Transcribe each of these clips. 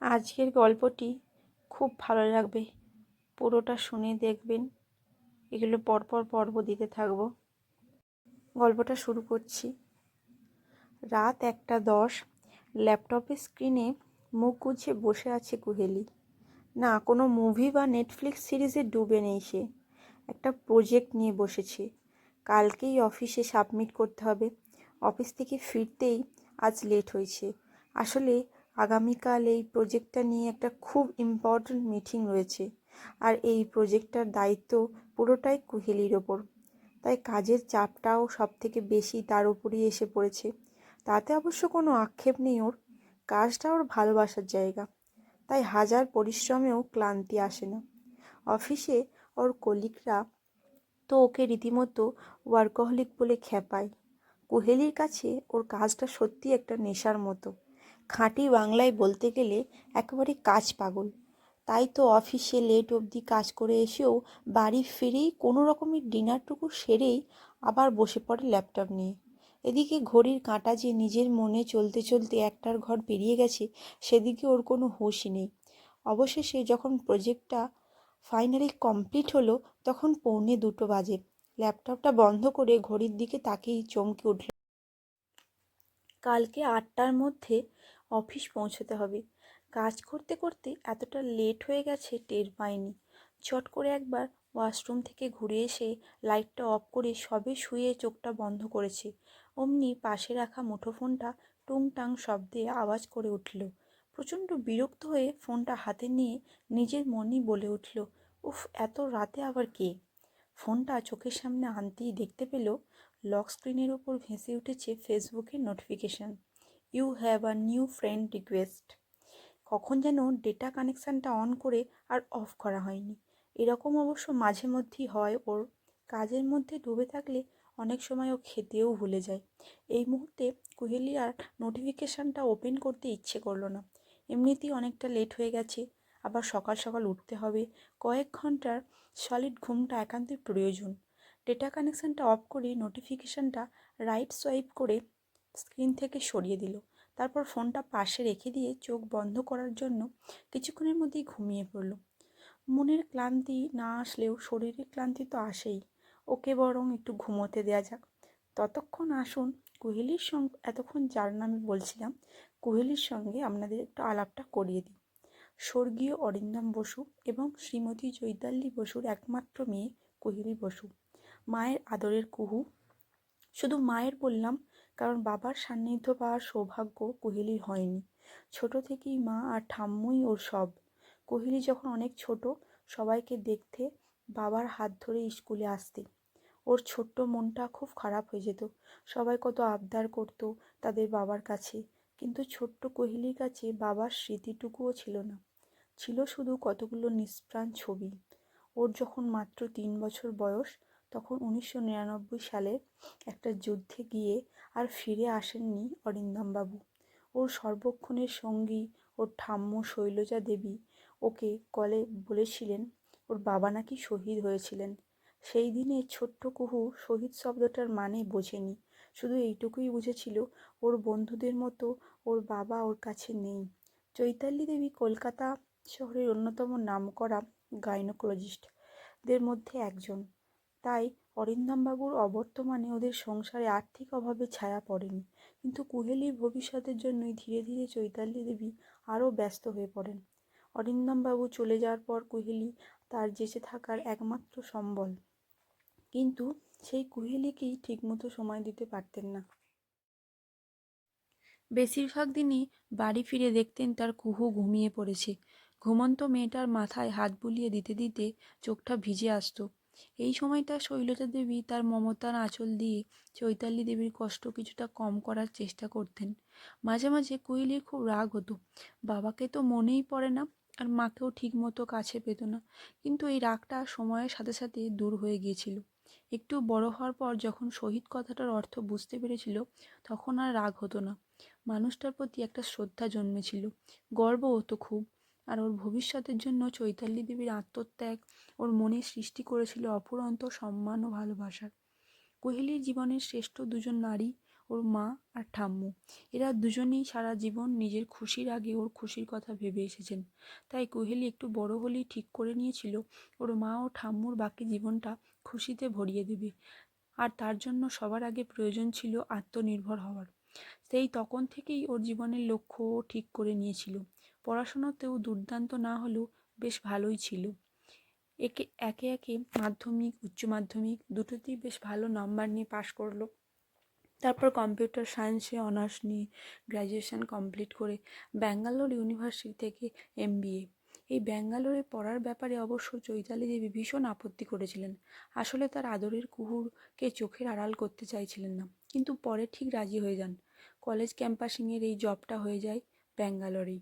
আজকের গল্পটি খুব ভালো লাগবে। পুরোটা শুনে দেখবেন। এগুলো পরপর পর্ব দিতে থাকব। গল্পটা শুরু করছি। রাত একটা দশ ল্যাপটপের স্ক্রিনে মুখ গুছিয়ে বসে আছে কুহেলি। না, কোনো মুভি বা নেটফ্লিক্স সিরিজে ডুবে নেই সে। একটা প্রজেক্ট নিয়ে বসেছে। কালকেই অফিসে সাবমিট করতে হবে। অফিস থেকে ফিরতেই আজ লেট হয়েছে। আসলে আগামীকাল এই প্রজেক্টটা নিয়ে একটা খুব ইম্পর্ট্যান্ট মিটিং রয়েছে। আর এই প্রজেক্টটার দায়িত্ব পুরোটাই কুহেলির ওপর। তাই কাজের চাপটাও সব থেকে বেশি তার উপরই এসে পড়েছে। তাতে অবশ্য কোনো আক্ষেপ নেই ওর। কাজটা ওর ভালোবাসার জায়গা। তাই হাজার পরিশ্রমেও ক্লান্তি আসে না। অফিসে ওর কলিগরা তো ওকে রীতিমতো ওয়ার্কহলিক বলে খেপায় কুহেলির কাছে ওর কাজটা সত্যি একটা নেশার মতো। খাঁটি বাংলায় বলতে গেলে একেবারে কাজ পাগল। তাই তো অফিসে লেট অবধি কাজ করে এসেও বাড়ি ফিরেই কোনো রকমের ডিনারটুকু সেরেই আবার বসে পড়ে ল্যাপটপ নিয়ে। এদিকে ঘড়ির কাঁটা যে নিজের মনে চলতে চলতে একটার ঘর পেরিয়ে গেছে, সেদিকে ওর কোনো হুঁশই নেই। অবশেষে যখন প্রজেক্টটা ফাইনালি কমপ্লিট হলো, তখন পৌনে দুটো বাজে। ল্যাপটপটা বন্ধ করে ঘড়ির দিকে তাকেই চমকে উঠল। কালকে আটটার মধ্যে অফিস পৌঁছতে হবে। কাজ করতে করতে এতটা লেট হয়ে গেছে টের পাইনি। চট করে একবার ওয়াশরুম থেকে ঘুরে এসে লাইটটা অফ করে সবে শুয়ে চোখটা বন্ধ করেছে। অমনি পাশে রাখা মুঠোফোনটা টুংটাং শব্দে আওয়াজ করে উঠল। প্রচণ্ড বিরক্ত হয়ে ফোনটা হাতে নিয়ে নিজের মনই বলে উঠল, উফ, এত রাতে আবার কে? ফোনটা চোখের সামনে আনতেই দেখতে পেল, লক স্ক্রিনের ওপর ভেসে উঠেছে ফেসবুকের notification. You have a new friend request. কখন যেন ডেটা কানেকশানটা অন করে আর অফ করা হয়নি। এরকম অবশ্য মাঝে মধ্যেই হয় ওর। কাজের মধ্যে ডুবে থাকলে অনেক সময় ও খেতেও ভুলে যায়। এই মুহূর্তে কুহেলি আর নোটিফিকেশানটা ওপেন করতে ইচ্ছে করল না। এমনিতেই অনেকটা লেট হয়ে গেছে। আবার সকাল সকাল উঠতে হবে। কয়েক ঘণ্টার সলিড ঘুমটা একান্তই প্রয়োজন। ডেটা কানেকশানটা অফ করে নোটিফিকেশানটা রাইট সোয়াইপ করে স্ক্রিন থেকে সরিয়ে দিল। তারপর ফোনটা পাশে রেখে দিয়ে চোখ বন্ধ করার জন্য কিছুক্ষণের মধ্যেই ঘুমিয়ে পড়ল। মনের ক্লান্তি না আসলেও শরীরের ক্লান্তি তো আসেই। ওকে বরং একটু ঘুমোতে দেওয়া যাক। ততক্ষণ আসুন, কোহেলির সঙ্গে, এতক্ষণ যার নামে বলছিলাম, কোহেলির সঙ্গে আপনাদের একটু আলাপটা করিয়ে দিই। স্বর্গীয় অরিন্দম বসু এবং শ্রীমতী চৈতালি বসুর একমাত্র মেয়ে কোহেলি বসু। মায়ের আদরের কুহু। শুধু মায়ের বললাম কারণ বাবার সান্নিধ্য পাওয়ার সৌভাগ্য কোহেলির হয়নি। ছোট থেকেই মা আর ঠাম্মুই ওর সব। কোহেলি যখন অনেক ছোট, সবাইকে দেখতে বাবার হাত ধরে স্কুলে আসতে। ওর ছোট্ট মনটা খুব খারাপ হয়ে যেত। সবাই কত আবদার করত তাদের বাবার কাছে। কিন্তু ছোট্ট কোহেলির কাছে বাবার স্মৃতিটুকুও ছিল না। ছিল শুধু কতগুলো নিষ্প্রাণ ছবি। ওর যখন মাত্র তিন বছর বয়স তখন উনিশশো নিরানব্বই সালে একটা যুদ্ধে গিয়ে আর ফিরে আসেননি অরিন্দমবাবু। ওর সর্বক্ষণের সঙ্গী, ওর ঠাম্ম শৈলজা দেবী ওকে কলে বলেছিলেন, ওর বাবা নাকি শহীদ হয়েছিলেন। সেই দিনে ছোট্ট কুহু শহীদ শব্দটার মানে বোঝেনি। শুধু এইটুকুই বুঝেছিল, ওর বন্ধুদের মতো ওর বাবা ওর কাছে নেই। চৈতালি দেবী কলকাতা শহরের অন্যতম নামকরা গাইনোকোলজিস্টদের মধ্যে একজন। তাই অরিন্দমবাবুর অবর্তমানে ওদের সংসারে আর্থিক অভাবে ছায়া পড়েনি। কিন্তু কুহেলির ভবিষ্যতের জন্যই ধীরে ধীরে চৈতালি দেবী আরও ব্যস্ত হয়ে পড়েন। অরিন্দমবাবু চলে যাওয়ার পর কুহেলি তার জেঁচে থাকার একমাত্র সম্বল। কিন্তু সেই কুহেলিকেই ঠিকমতো সময় দিতে পারতেন না। বেশিরভাগ দিনই বাড়ি ফিরে দেখতেন তার কুহু ঘুমিয়ে পড়েছে। ঘুমন্ত মেয়েটার মাথায় হাত বুলিয়ে দিতে দিতে চোখটা ভিজে আসতো। এই সময়টা শৈলজা দেবী তার মমতার আঁচল দিয়ে চৈতালি দেবীর কষ্ট কিছুটা কম করার চেষ্টা করতেন। মাঝে মাঝে কুইলির খুব রাগ হতো। বাবাকে তো মনেই পড়ে না আর মাকেও ঠিক মতো কাছে পেত না। কিন্তু এই রাগটা সময়ের সাথে সাথে দূর হয়ে গিয়েছিল। একটু বড় হওয়ার পর যখন শহীদ কথাটার অর্থ বুঝতে পেরেছিল, তখন আর রাগ হতো না। মানুষটার প্রতি একটা শ্রদ্ধা জন্মেছিল। গর্ব হতো খুব। আর ওর ভবিষ্যতের জন্য চৈতালি দেবীর আত্মত্যাগ ওর মনে সৃষ্টি করেছিল অপুরন্ত সম্মান ও ভালোবাসার কোহেলির জীবনের শ্রেষ্ঠ দুজন নারী ওর মা আর ঠাম্মু। এরা দুজনেই সারা জীবন নিজের খুশির আগে ওর খুশির কথা ভেবে এসেছেন। তাই কোহেলি একটু বড় হলেই ঠিক করে নিয়েছিল ওর মা ও ঠাম্মুর বাকি জীবনটা খুশিতে ভরিয়ে দেবে। আর তার জন্য সবার আগে প্রয়োজন ছিল আত্মনির্ভর হওয়ার। সেই তখন থেকেই ওর জীবনের লক্ষ্য ঠিক করে নিয়েছিল। পড়াশোনাতেও দুর্দান্ত না হলেও বেশ ভালোই ছিল। একে একে একে মাধ্যমিক, উচ্চ মাধ্যমিক দুটোতেই বেশ ভালো নাম্বার নিয়ে পাশ করল। তারপর কম্পিউটার সায়েন্সে, অনার্স নিয়ে গ্র্যাজুয়েশন কমপ্লিট করে ব্যাঙ্গালোর ইউনিভার্সিটি থেকে এমবিএ এই ব্যাঙ্গালোরে পড়ার ব্যাপারে অবশ্য চৈতালি দেবী ভীষণ আপত্তি করেছিলেন। আসলে তার আদরের কুহুরকে চোখের আড়াল করতে চাইছিলেন না, কিন্তু পরে ঠিক রাজি হয়ে যান। কলেজ ক্যাম্পাসিংয়ের এই জবটা হয়ে যায় ব্যাঙ্গালোরেই।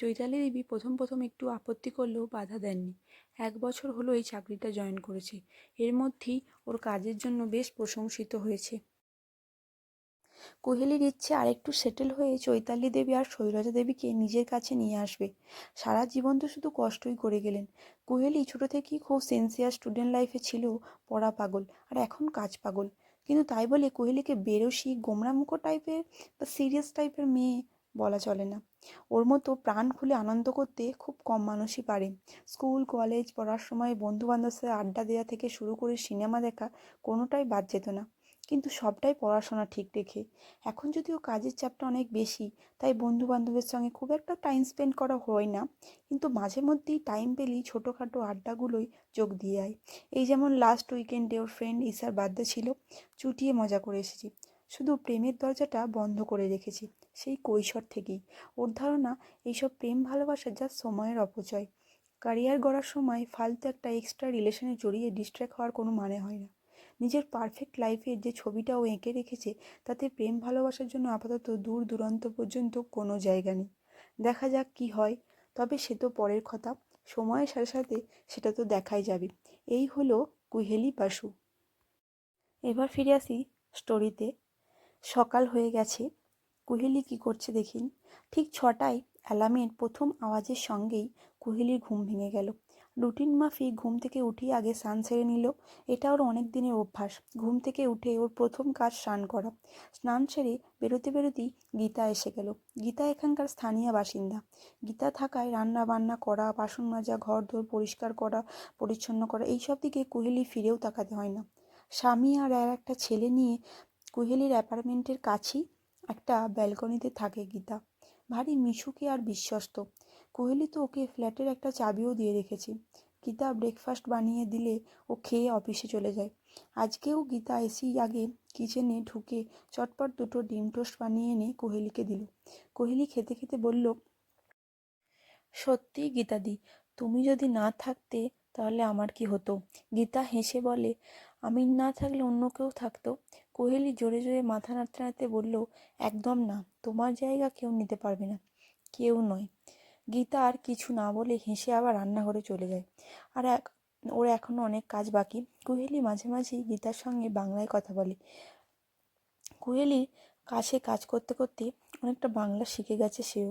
চৈতালি দেবী প্রথম প্রথম একটু আপত্তি করলেও বাধা দেননি। এক বছর হলো এই চাকরিটা জয়েন করেছে। এর মধ্যেই ওর কাজের জন্য বেশ প্রশংসিত হয়েছে। কোহেলির ইচ্ছে আরেকটু সেটেল হয়ে চৈতালি দেবী আর শৈলজা দেবীকে নিজের কাছে নিয়ে আসবে। সারা জীবন তো শুধু কষ্টই করে গেলেন। কোহেলি ছোট থেকেই খুব সেন্সিয়ার স্টুডেন্ট লাইফে ছিল, পড়া পাগল আর এখন কাজ পাগল। কিন্তু তাই বলে কোহেলিকে বেরসি গোমরামুখো টাইপের বা সিরিয়াস টাইপের মেয়ে বলা চলে না। ওর মতো প্রাণ খুলে আনন্দ করতে খুব কম মানুষই পারে। স্কুল, কলেজ, পড়ার সময় বন্ধু বান্ধবের সাথে আড্ডা দেওয়া থেকে শুরু করে সিনেমা দেখা কোনোটাই বাদ যেত না। কিন্তু সবটাই পড়াশোনা ঠিক রেখে। এখন যদিও কাজের চাপটা অনেক বেশি, তাই বন্ধু বান্ধবের সঙ্গে খুব একটা টাইম স্পেন্ড করা হয় না। কিন্তু মাঝে মধ্যেই টাইম পেলেই ছোটোখাটো আড্ডাগুলোই যোগ দিয়ে আয়। এই যেমন লাস্ট উইকেন্ডে ওর ফ্রেন্ড ঈশার বার্থডে ছিল, চুটিয়ে মজা করে এসেছি। শুধু প্রেমের দরজাটা বন্ধ করে রেখেছি, সেই কৈশোর থেকেই। ওর ধারণা, এইসব প্রেম ভালোবাসা যা সময়ের অপচয়। ক্যারিয়ার গড়ার সময় ফালতু একটা এক্সট্রা রিলেশনে জড়িয়ে ডিস্ট্র্যাক্ট হওয়ার কোনো মানে হয় না। নিজের পারফেক্ট লাইফের যে ছবিটা ও এঁকে রেখেছে, তাতে প্রেম ভালোবাসার জন্য আপাতত দূর দূরান্ত পর্যন্ত কোনো জায়গা নেই। দেখা যাক কি হয়, তবে সে তো পরের কথা। সময়ের সাথে সাথে সেটা তো দেখাই যাবে। এই হলো কুহেলি বাসু। এবার ফিরে আসি স্টোরিতে সকাল হয়ে গেছে। কুহেলি কি করছে দেখিন ঠিক ছটায় অ্যালার্মের প্রথম আওয়াজের সঙ্গেই কুহেলির ঘুম ভেঙে গেল। রুটিন মাফিক ঘুম থেকে উঠেই আগে স্নান সেরে নিল। এটা ওর অনেক দিনের অভ্যাস। ঘুম থেকে উঠে ওর প্রথম কাজ স্নান করা। স্নান সেরে বেরোতে বেরোতেই গীতা এসে গেল। গীতা এখানকার স্থানীয় বাসিন্দা। গীতা থাকায় রান্না বান্না করা, বাসন মাজা ঘর দোর পরিষ্কার করা, পরিচ্ছন্ন করা, এইসব দিকে কুহেলি ফিরেও তাকাতে হয় না। স্বামী আর আর একটা ছেলে নিয়ে কুহেলির অ্যাপার্টমেন্টের কাছেই একটা ব্যালকনিতে থাকে গীতা। ভারী মিশুকে আর বিশ্বস্ত। কোহেলি তো ওকে ফ্ল্যাটের একটা চাবিও দিয়ে রেখেছে। গীতা ব্রেকফাস্ট বানিয়ে দিলে ও খেয়ে অফিসে চলে যায়। আজকেও গীতা এসেই আগে কিচেনে ঢুকে চটপট দুটো ডিম টোস্ট বানিয়ে এনে কোহেলিকে দিল। কোহেলি খেতে খেতে বলল, সত্যি গীতাদি, তুমি যদি না থাকতে তাহলে আমার কি হতো? গীতা হেসে বলে, আমি না থাকলে অন্য কেউ থাকতো? কোহেলি জোরে জোরে মাথা নাড়তে নাড়তে বলল, একদম না, তোমার জায়গা কেউ নিতে পারবে না, কেউ নয়। গীতা আর কিছু না বলে হেসে আবার রান্নাঘরে চলে যায়। আর এক, ওর এখনও অনেক কাজ বাকি। কোহেলি মাঝে মাঝেই গীতার সঙ্গে বাংলায় কথা বলে। কোহেলির কাছে কাজ করতে করতে অনেকটা বাংলা শিখে গেছে সেও।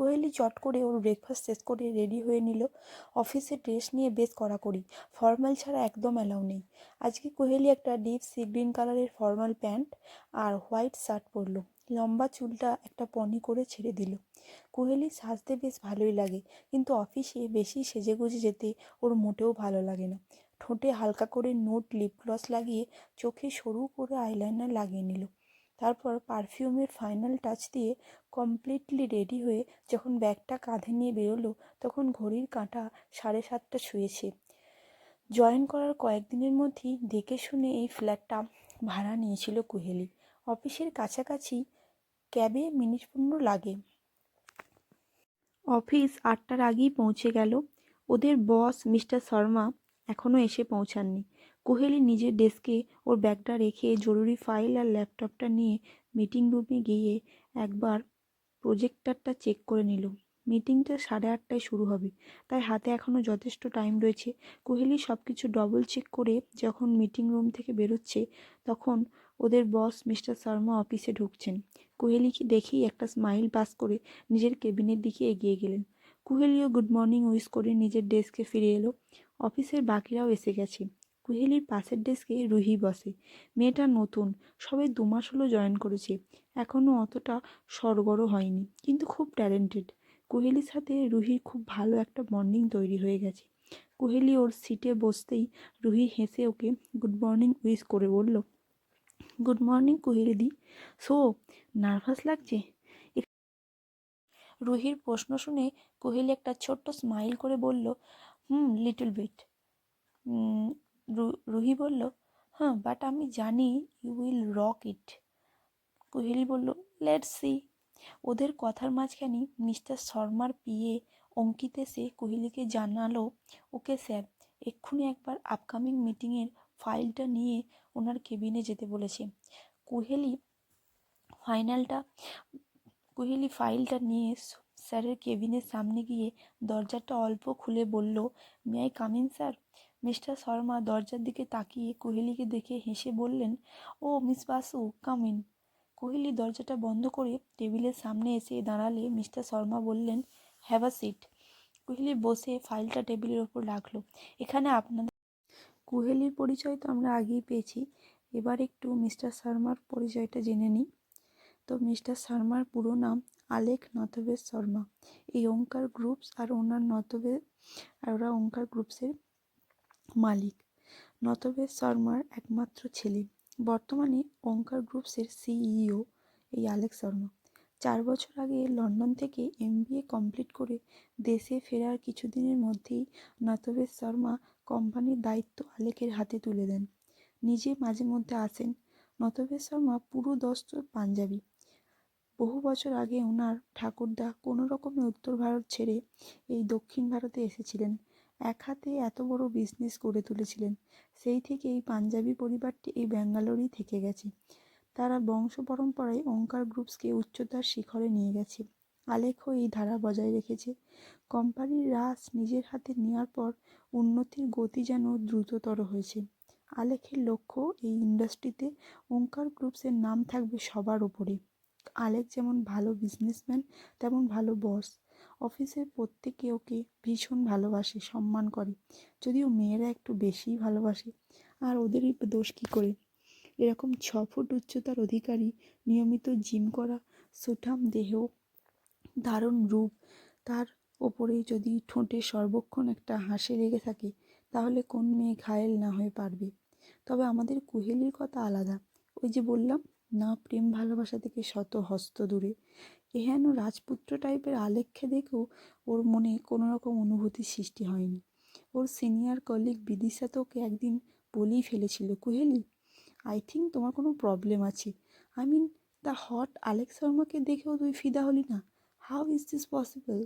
কোহেলি চট করে ওর ব্রেকফাস্ট শেষ করে রেডি হয়ে নিল। অফিসের ড্রেস নিয়ে বেশ কড়াকড়ি। ফর্মাল ছাড়া একদম অ্যালাউ নেই। আজকে কোহেলি একটা ডিপ সি গ্রিন কালারের ফর্মাল প্যান্ট আর হোয়াইট শার্ট পরলো। লম্বা চুলটা একটা পনি করে ছেড়ে দিল। কোহেলি সাজতে বেশ ভালোই লাগে, কিন্তু অফিসে বেশি সেজেগুজে যেতে ওর মোটেও ভালো লাগে না। ঠোঁটে হালকা করে নোট লিপ গ্লস লাগিয়ে চোখে সরু করে আইলাইনার লাগিয়ে নিল। তারপর পারফিউমের ফাইনাল টাচ দিয়ে কমপ্লিটলি রেডি হয়ে যখন ব্যাগটা কাঁধে নিয়ে বেরোলো, তখন ঘড়ির কাঁটা সাড়ে সাতটা ছুঁয়েছে। জয়েন করার কয়েকদিনের মধ্যেই দেখে শুনে এই ফ্ল্যাটটা ভাড়া নিয়েছিল কুহেলি। অফিসের কাছাকাছি ক্যাবে মিনিট পনেরো লাগে। অফিস আটটার আগেই পৌঁছে গেল। ওদের বস মিস্টার শর্মা এখনও এসে পৌঁছাননি। কোহেলি নিজের ডেস্কে ওর ব্যাগটা রেখে জরুরি ফাইল আর ল্যাপটপটা নিয়ে মিটিং রুমে গিয়ে একবার প্রজেক্টারটা চেক করে নিল। মিটিংটা সাড়ে আটটায় শুরু হবে, তাই হাতে এখনও যথেষ্ট টাইম রয়েছে। কোহেলি সব কিছু ডবল চেক করে যখন মিটিং রুম থেকে বেরোচ্ছে, তখন ওদের বস মিস্টার শর্মা অফিসে ঢুকছেন। কোহেলিকে দেখেই একটা স্মাইল পাস করে নিজের কেবিনের দিকে এগিয়ে গেলেন। কুহেলিও গুড মর্নিং উইশ করে নিজের ডেস্কে ফিরে এলো। অফিসের বাকিরাও এসে গেছে। কুহেলির পাশের ডেস্কে রুহি বসে। মেয়েটা নতুন, সবে দু মাস হলো জয়েন করেছে এখনও অতটা সরগরও হয়নি, কিন্তু খুব ট্যালেন্টেড। কুহেলির সাথে রুহির খুব ভালো একটা বন্ডিং তৈরি হয়ে গেছে। কুহেলি ওর সিটে বসতেই রুহি হেসে ওকে, গুড মর্নিং উইশ করে বলল। গুড মর্নিং কুহেলি দি, সো নার্ভাস লাগছে? রুহির প্রশ্ন শুনে কোহেলি একটা ছোট্ট স্মাইল করে বলল, হুম, লিটল বিট। রুহি বলল হ্যাঁ বাট আমি জানি you will rock it Koheli বলল লেট সি ওদের কথার মাঝখানে মিস্টার শর্মার পিয়ে অঙ্কিত এসে কোহলিকে জানালো, ওকে স্যার, এক্ষুনি একবার আপকামিং মিটিংয়ের ফাইলটা নিয়ে ওনার কেবিনে যেতে বলেছে। কোহেলি ফাইনালটা কোহেলি ফাইলটা নিয়ে স্যারের কেবিনের সামনে গিয়ে দরজাটা অল্প খুলে বলল may I come in sir mister Sharma দরজার দিকে তাকিয়ে কোহেলিকে দেখে হেসে বললেন, ও miss Basu come in Koheli দরজাটা বন্ধ করে টেবিলের সামনে এসে দাঁড়ালে মিস্টার শর্মা বললেন হ্যাভ আ সিট কোহেলি বসে ফাইলটা টেবিলের ওপর রাখল। এখানে আপনাদের কোহেলির পরিচয় তো আমরা আগেই পেয়েছি। এবার একটু মিস্টার শর্মার পরিচয়টা জেনে নিই। তো মিস্টার শর্মার পুরো নাম আলেক নথবেশ শর্মা। এই ওঙ্কার গ্রুপস আর ওনার নথবে আর ওরা ওঙ্কার গ্রুপসের মালিক। নথবেশ শর্মার একমাত্র ছেলে। বর্তমানে ওঙ্কার গ্রুপসের সিইও এই আলেক শর্মা। চার বছর আগে লন্ডন থেকে এমবিএ কমপ্লিট করে দেশে ফেরার কিছুদিনের মধ্যেই নথবেশ শর্মা কোম্পানির দায়িত্ব আলেকের হাতে তুলে দেন। নিজে মাঝে মধ্যে আসেন। নথবেশ শর্মা পুরো দস্তুর পাঞ্জাবি। বহু বছর আগে ওনার ঠাকুরদা কোনো রকমে উত্তর ভারত ছেড়ে এই দক্ষিণ ভারতে এসেছিলেন। এক হাতে এত বড় বিজনেস করে তুলেছিলেন, সেই থেকে এই পাঞ্জাবি পরিবারটি এই ব্যাঙ্গালোরেই থেকে গেছে। তারা বংশ পরম্পরায় ওঙ্কার গ্রুপসকে উচ্চতার শিখরে নিয়ে গেছে। আলেখ্য এই ধারা বজায় রেখেছে। কোম্পানির রাস নিজের হাতে নেওয়ার পর উন্নতির গতি যেন দ্রুততর হয়েছে। আলেখের লক্ষ্য এই ইন্ডাস্ট্রিতে ওঙ্কার গ্রুপসের নাম থাকবে সবার ওপরে আলেক যেমন ভালো বিজনেসম্যান তেমন ভালো বস অফিসের প্রত্যেকে ওকে ভীষণ ভালোবাসে, সম্মান করে। যদিও মেয়েরা একটু বেশিই ভালোবাসে। আর ওদেরই দোষ কী করে? এরকম ছ ফুট উচ্চতার অধিকারী নিয়মিত জিম করা সুঠাম দেহ, দারুণ রূপ, তার ওপরে যদি ঠোঁটে সর্বক্ষণ একটা হাসি লেগে থাকে, তাহলে কোন মেয়ে ঘায়েল না হয়ে পারবে? তবে আমাদের কুহেলির কথা আলাদা। ওই যে বললাম, না প্রেম ভালোবাসা থেকে শত হস্ত দূরে। এহেন রাজপুত্র টাইপের আলেখ্যে দেখেও ওর মনে কোনো রকম অনুভূতির সৃষ্টি হয়নি। ওর সিনিয়র কলিগ বিদিশা তোকে একদিন বলেই ফেলেছিল, কুহেলি আই থিঙ্ক তোমার কোনো প্রবলেম আছে। I mean the hot Alek শর্মাকে দেখেও তুই ফিদা হলি না। How is this possible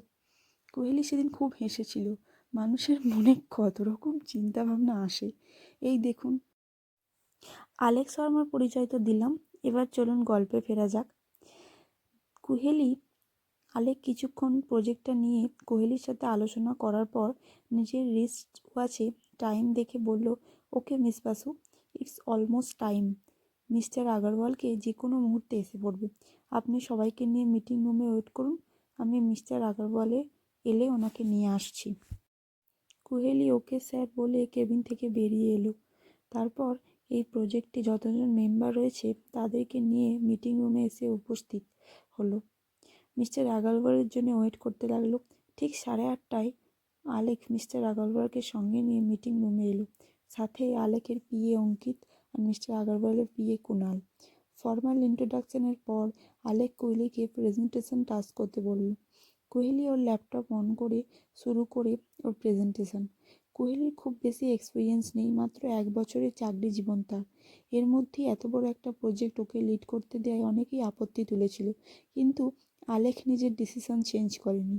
Koheli সেদিন খুব হেসেছিল। মানুষের মনে কত রকম চিন্তাভাবনা আসে। এই দেখুন আলেক শর্মার পরিচয় তো দিলাম। এবার চলুন গল্পে ফেরা যাক। কুহেলি আলেক কিছুক্ষণ প্রজেক্টটা নিয়ে কোহেলির সাথে আলোচনা করার পর নিজের রিস্ট ওয়াচে টাইম দেখে বলল, okay miss Basu it's almost time mister আগরওয়ালকে যে কোনো মুহূর্তে এসে পড়বে। আপনি সবাইকে নিয়ে মিটিং রুমে ওয়েট করুন, আমি মিস্টার আগরওয়ালে এলে ওনাকে নিয়ে আসছি। কুহেলি, ওকে স্যার বলে কেবিন থেকে বেরিয়ে এলো। তারপর এই প্রজেক্টে যতজন মেম্বার রয়েছে তাদেরকে নিয়ে মিটিং রুমে এসে উপস্থিত। হলো। মিস্টার আগরওয়ালের জন্য ওয়েট করতে লাগল। ঠিক সাড়ে আটটায় আলেক মিস্টার আগরওয়ালকে সঙ্গে নিয়ে মিটিং রুমে এলো। সাথে আলেকের পিএ অঙ্কিত আর মিস্টার আগরওয়ালের পিএ কুনাল ফর্মাল ইন্ট্রোডাকশনের পর আলেক কোহলিকে প্রেজেন্টেশন টাস্ক করতে বলল। কোহলি ওর ল্যাপটপ অন করে শুরু করে ওর প্রেজেন্টেশন। কোহলির খুব বেশি এক্সপিরিয়েন্স নেই, মাত্র এক বছরের চাকরি জীবন তার। এর মধ্যে এত বড় একটা প্রজেক্ট ওকে লিড করতে দেয় অনেকেই আপত্তি তুলেছিল, কিন্তু আলেখ নিজের ডিসিশন চেঞ্জ করেনি।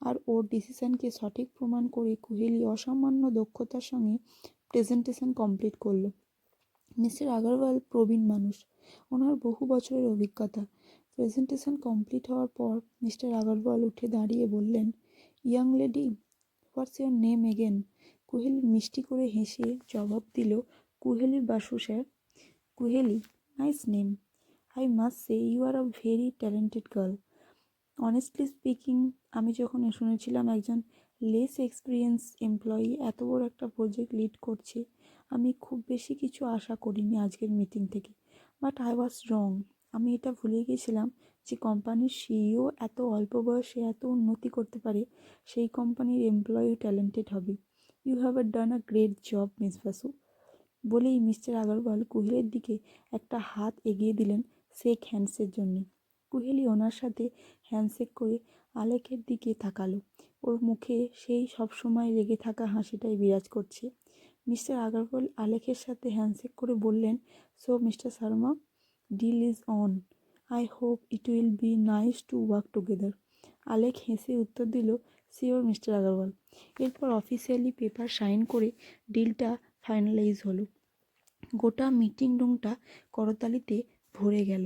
আর ওর ডিসিশনকে সঠিক প্রমাণ করে কোহলি অসামান্য দক্ষতার সঙ্গে প্রেজেন্টেশন কমপ্লিট করল। মিস্টার আগরওয়াল প্রবীণ মানুষ, ওনার বহু বছরের অভিজ্ঞতা। প্রেজেন্টেশন কমপ্লিট হওয়ার পর মিস্টার আগরওয়াল উঠে দাঁড়িয়ে বললেন young lady what's your name again Kuheli মিষ্টি করে হেসে জবাব দিল Kuheli Basu sir. Kuheli nice name I must say you are a very talented girl honestly speaking আমি যখন শুনেছিলাম একজন লেস এক্সপিরিয়েন্স এমপ্লয়ি এত বড় একটা প্রজেক্ট লিড করছে, আমি খুব বেশি কিছু আশা করিনি আজকের মিটিং থেকে। বাট আই ওয়াজ রং আমি এটা ভুলে গেছিলাম যে কোম্পানির সিইও এত অল্প বয়সে এত উন্নতি করতে পারে, সেই কোম্পানির এমপ্লয়ি ট্যালেন্টেড হবে। You have done a great job miss Basu বলেই মিস্টার আগরওয়াল কুহেলির দিকে একটা হাত এগিয়ে দিলেন শেক হ্যান্ডসের জন্যে। কুহেলি ওনার সাথে হ্যান্ডশেক করে আলেকের দিকে তাকালো। ওর মুখে সেই সবসময় রেগে থাকা হাসিটাই বিরাজ করছে। মিস্টার আগরওয়াল আলেকের সাথে হ্যান্ডশেক করে বললেন so mister Sharma deal is on I hope it will be nice to work together Alek হেসে উত্তর দিল সিওর মিস্টার আগরওয়াল এরপর অফিসিয়ালি পেপার সাইন করে ডিলটা ফাইনালাইজ হলো। গোটা মিটিং রুমটা করতালিতে ভরে গেল।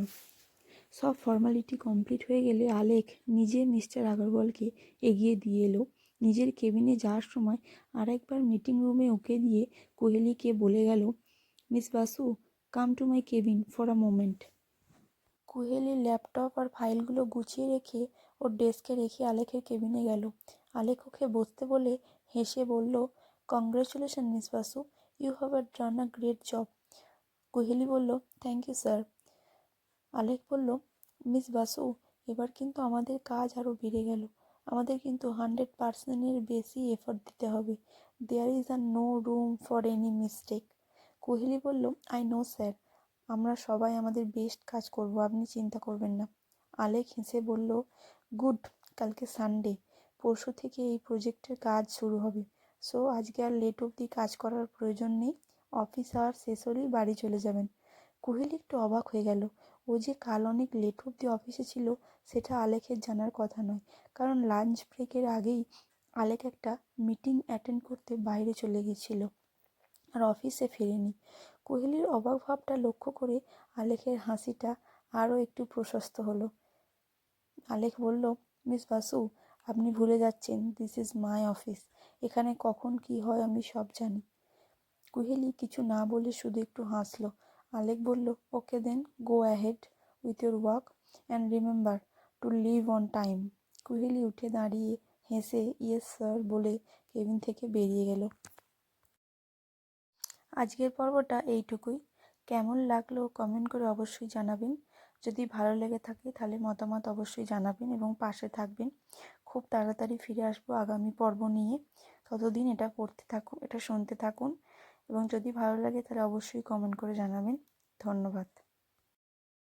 সব ফর্মালিটি কমপ্লিট হয়ে গেলে আলেক নিজে মিস্টার আগরওয়ালকে এগিয়ে দিয়ে এলো। নিজের কেবিনে যাওয়ার সময় আরেকবার মিটিং রুমে ওকে দিয়ে কোহেলিকে বলে গেল miss Basu come to my cabin for a moment Kuheli laptop আর ফাইলগুলো গুছিয়ে রেখে ওর ডেস্কে রেখে আলেখের কেবিনে গেল। আলেক ওকে বসতে বলে হেসে বলল, congratulation miss Basu, you have R done a great job. Koheli বলল থ্যাংক ইউ স্যার। আলেখ বলল, মিস বাসু, এবার কিন্তু আমাদের কাজ আরও বেড়ে গেল। আমাদের কিন্তু হান্ড্রেড পার্সেন্টের বেশি এফর্ট দিতে হবে। There is R no room for any mistake. Kohli বলল, আই নো স্যার, আমরা সবাই আমাদের বেস্ট কাজ করব, আপনি চিন্তা করবেন না। আলেক হেসে বলল গুড, কালকে সানডে। পরশু থেকে এই প্রজেক্টের কাজ শুরু হবে। সো, আজকে আর লেট অবধি কাজ করার প্রয়োজন নেই। অফিস আওয়ার শেষ হলেই বাড়ি চলে যাবেন। কোহেলি একটু অবাক হয়ে গেল। ও যে কাল অনেক লেট অবধি অফিসে ছিল, সেটা আলেখের জানার কথা নয়। কারণ লাঞ্চ ব্রেকের আগেই আলেক একটা মিটিং অ্যাটেন্ড করতে বাইরে চলে গেছিল আর অফিসে ফেরেনি। কোহলির অবাক ভাবটা লক্ষ্য করে আলেখের হাসিটা আরও একটু প্রশস্ত হলো। আলেক বলল, মিস বাসু, আপনি ভুলে যাচ্ছেন দিস ইজ মাই অফিস এখানে কখন কি হয় আমি সব জানি। কুহেলি কিছু না বলে শুধু একটু হাসলো। আলেক বলল, okay then go ahead with your work and remember to leave on time Kuheli উঠে দাঁড়িয়ে হেসে ইয়েস স্যার বলে কেবিন থেকে বেরিয়ে গেল। আজকের পর্বটা এইটুকুই। কেমন লাগল কমেন্ট করে অবশ্যই জানাবেন। যদি ভালো লেগে থাকে তাহলে মতামত অবশ্যই জানাবেন এবং পাশে থাকবেন। খুব তাড়াতাড়ি ফিরে আসব আগামী পর্ব নিয়ে। ততদিন এটা পড়তে থাকুন, এটা শুনতে থাকুন এবং যদি ভালো লাগে তাহলে অবশ্যই কমেন্ট করে জানাবেন। ধন্যবাদ।